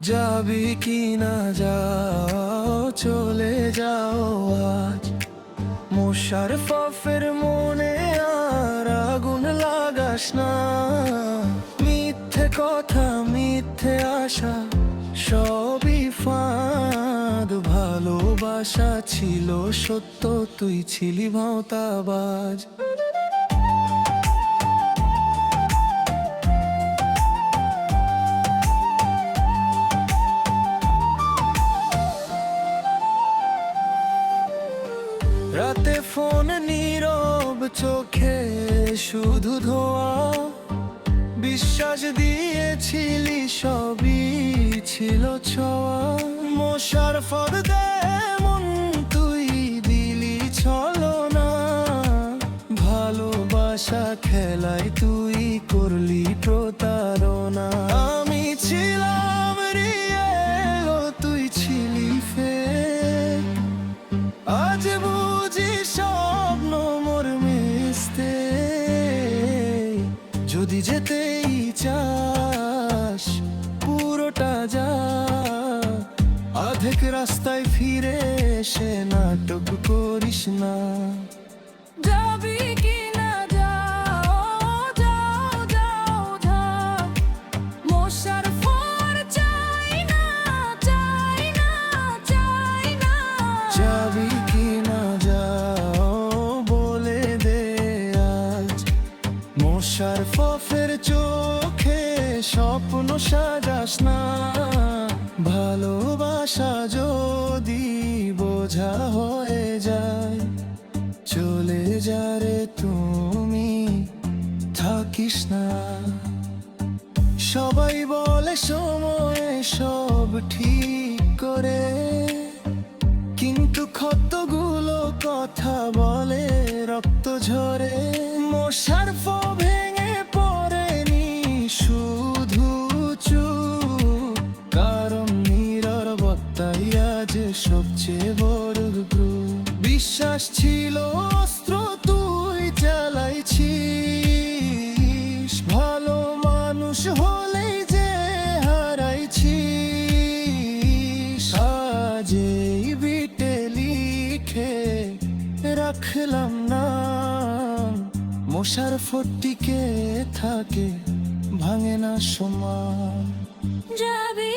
যাবি কি না যাও, চলে যাও আজ। মশার ফফের মনে আর আগুন লাগাস না। মিথ্যে কথা, মিথ্যে আশা, সবই ফাঁদ। ভালোবাসা ছিল সত্য, তুই ছিলি ভাওতাবাজ। রাতে ফোন নীরব চোখে শুধু ধোয়া। বিশ্বাস দিয়েছিলি সবই ছিল ছোঁয়া। মশার ফদ তুই দিলি ছলো না ভালোবাসা খেলায় তুই করলি প্রতারণা। আমি ছিলাম যদি যেতেই চাস পুরোটা যা। অর্ধেক রাস্তায় ফিরে এসে নাটক করিস না। ফফের চোখে স্বপ্ন সাজাস না। ভালোবাসা যদি বোঝা হয়ে যায়, চলে যা রে তুমি, থাকিস না। সবাই বলে সময় সব ঠিক করে, কিন্তু ক্ষতগুলো কথা বলে রক্ত ঝরে। সবচেয়ে বড় বিশ্বাস ছিল অস্ত্র তুই চালাইছিস। ভালো মানুষ হলেই যে হারাইছিস। আজ এই বিটে লিখে রাখলাম না। মশার ফটিকে থাকে, ভাঙে না সমান যাবি